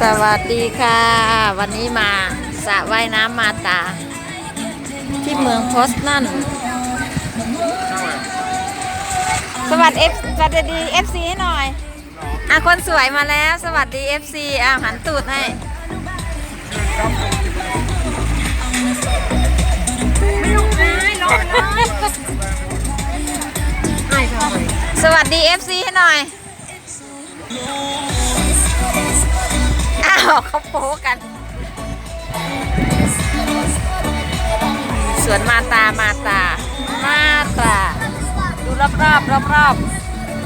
สวัสดีค่ะ วันนี้มาสระว่ายน้ำมาตา ที่เมืองโพสนั่น สวัสดีสวัสดีเอฟซีให้หน่อยอะคนสวยมาแล้ว สวัสดีเอฟซีอะหันตูดให้สวัสดีเอฟซีให้หน่อย อ้าวเขาโป๊กัน สวนมาตามาตา มาตา ดูรอบรอบรอบรอบ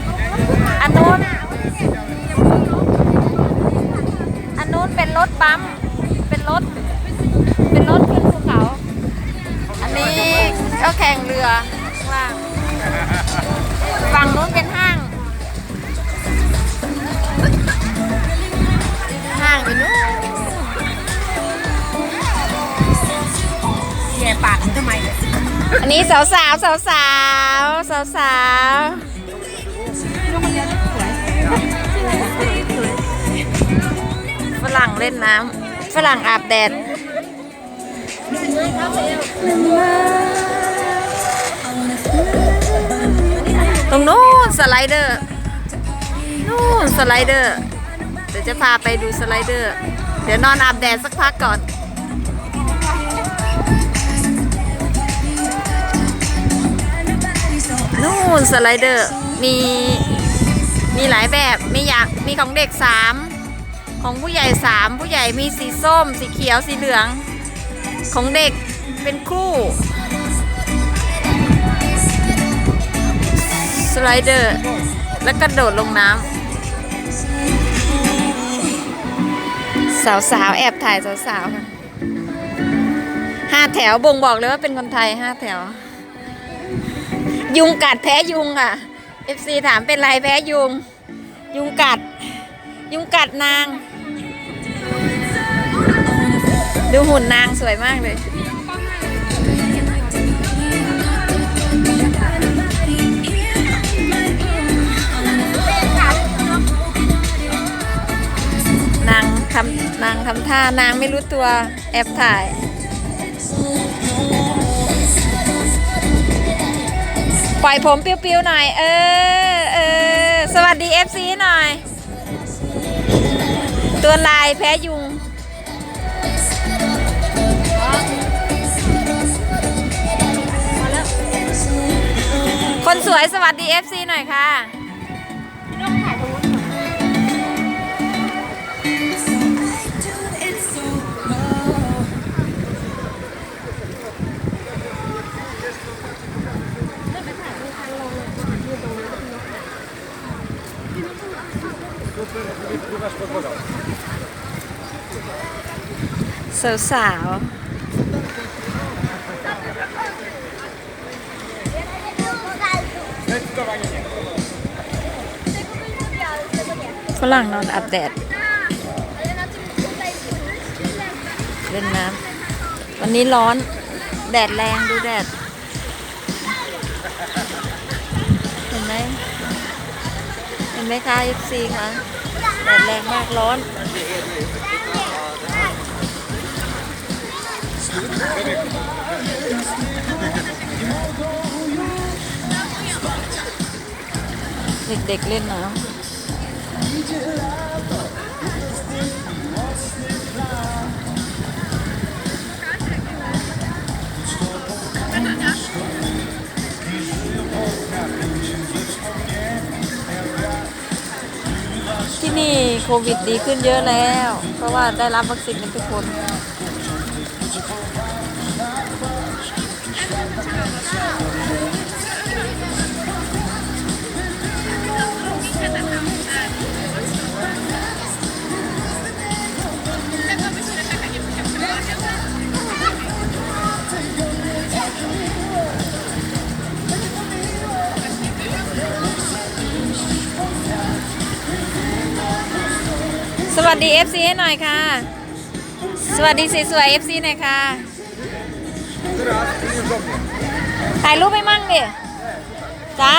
ๆอันนู้นอันนู้นเป็นรถปั๊ม เป็นรถ เป็นรถขึ้นภูเขา อันนี้ก็แข่งเรือ อันนี้สาวสาวสาวสาวสาวสาวฝรั่งเล่นน้ำฝรั่งอาบแดดตรงนู้นสไลเดอร์นู่นสไลเดอร์ เดี๋ยวจะพาไปดูสไลเดอร์ เดี๋ยวนอนอาบแดดสักพักก่อน นู่นสไลเดอร์มีมีหลายแบบมีอยากมีของเด็กสามของผู้ใหญ่สามผู้ใหญ่มีสีส้ม สีเขียวสีเหลือง ของเด็กเป็นคู่สไลเดอร์แล้วก็โดดลงน้ำสาวๆแอบถ่ายสาวๆค่ะห้าแถวบ่งบอกเลยว่าเป็นคนไทยห้าแถว ยุงกัดแพ้ยุงอะ FC ถามเป็นไรแพ้ยุง ยุงกัด ยุงกัดนาง ดูหุ่นนางสวยมากเลยนางทำนางทำท่านางไม่รู้ตัวแอบถ่าย ปล่อยผมปิ้วๆหน่อย เออเออสวัสดี FC หน่อย ตัวลายแพ้ยุง คนสวยสวัสดี FC หน่อยค่ะ สาวสาวฝรั่งนอนอาบแดดเล่นน้ำวันนี้ร้อน แดดแรงดูแดด เห็นไหม ห็นไหมคะ FC คะแดดแรงมากร้อน เด็กๆเล่นน้ำ วิดดีขึ้นเยอะแล้ว เพราะว่าได้รับวัคซีนกันทุกคน วัสดี FC ให้หน่อยค่ะ สวัสดีสวยๆ FC หน่อยค่ะ ถ่ายรูปให้มั่งดิจ้า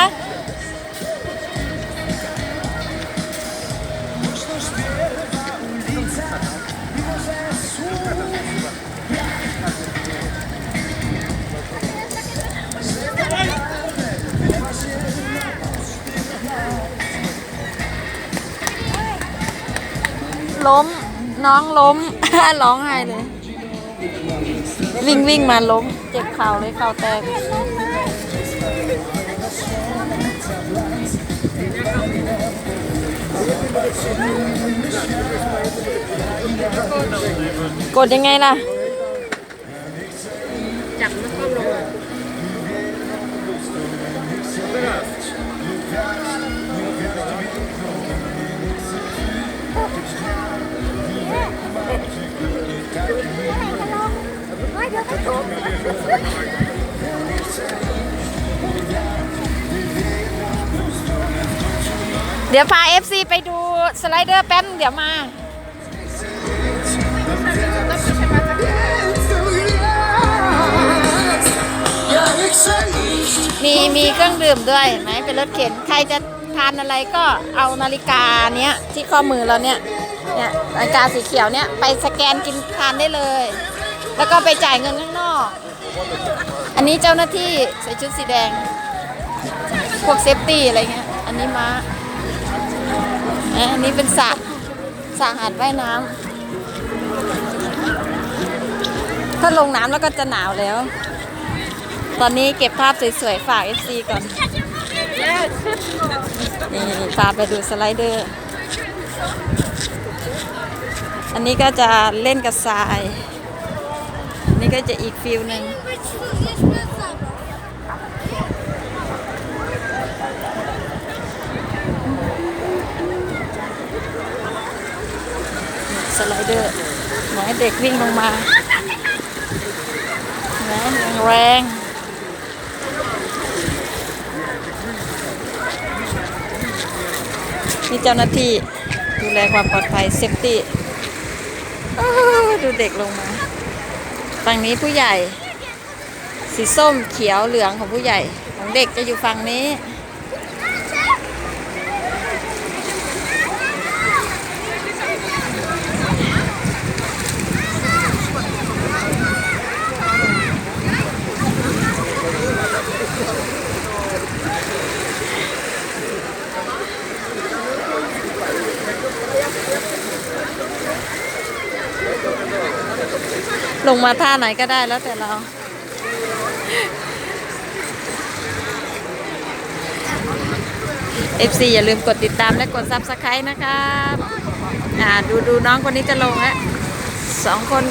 ล้ม น้องล้ม ร้องไห้เลย วิ่งวิ่งมาล้ม เจ็บเข่าเลยเข่าแตกกดยังไงล่ะ เดี๋ยวพา FC ไปดูสไลเดอร์แป๊บนึงเดี๋ยวมามีมีเครื่องดื่มด้วยไหมเป็นรถเข็นใครจะทานอะไรก็เอานาฬิกาเนี้ยที่ข้อมือเราเนี่ยเนี่ยนาฬิกาสีเขียวเนี่ยไปสแกนกินทานได้เลย แล้วก็ไปจ่ายเงินข้างนอก อันนี้เจ้าหน้าที่ใส่ชุดสีแดง พวกเซฟตี้อะไรเงี้ย อันนี้ม้าอันนี้เป็นสระสระหาดว่ายน้ำ ถ้าลงน้ำแล้วก็จะหนาวแล้ว ตอนนี้เก็บภาพสวยๆ ฝาก FC ก่อน นี่พาไปดูสไลเดอร์ อันนี้ก็จะเล่นกับทราย นนี้ก็จะอีกฟิลหนึ่งสไลเดอร์หมอเด็กวิ่งลงมาแรงแรงนี่เจ้าหน้าที่ดูแลความปลอดภัยเซฟตี้ดูเด็กลงมา ฝั่งนี้ผู้ใหญ่ สีส้มเขียวเหลืองของผู้ใหญ่ ของเด็กจะอยู่ฝั่งนี้ ลงมาท่าไหนก็ได้แล้วแต่เรา FC อย่าลืมกดติดตามและกด Subscribe นะครับอ่าดูดูน้องคนนี้จะลงแล้วสองคน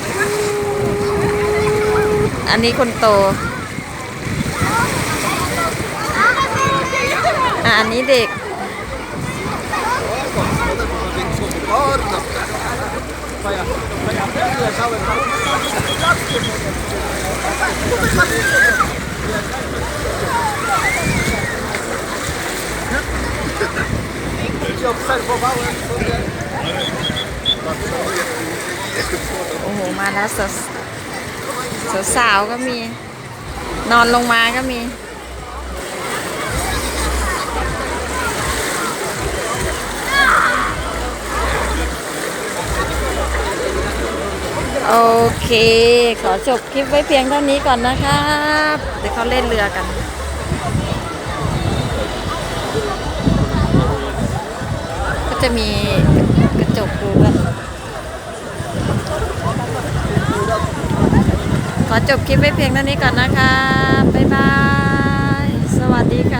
อันนี้คนโตอ่าอันนี้เด็ก โอ้โห มาแล้วสาวสาวสาวๆก็มี นอนลงมาก็มี โอเค ขอจบคลิปไว้เพียงเท่านี้ก่อนนะครับ เดี๋ยวเขาเล่นเรือกันก็จะมีกระจกดูกันขอจบคลิปไว้เพียงเท่านี้ก่อนนะคะบ๊ายบาย สวัสดีค่ะ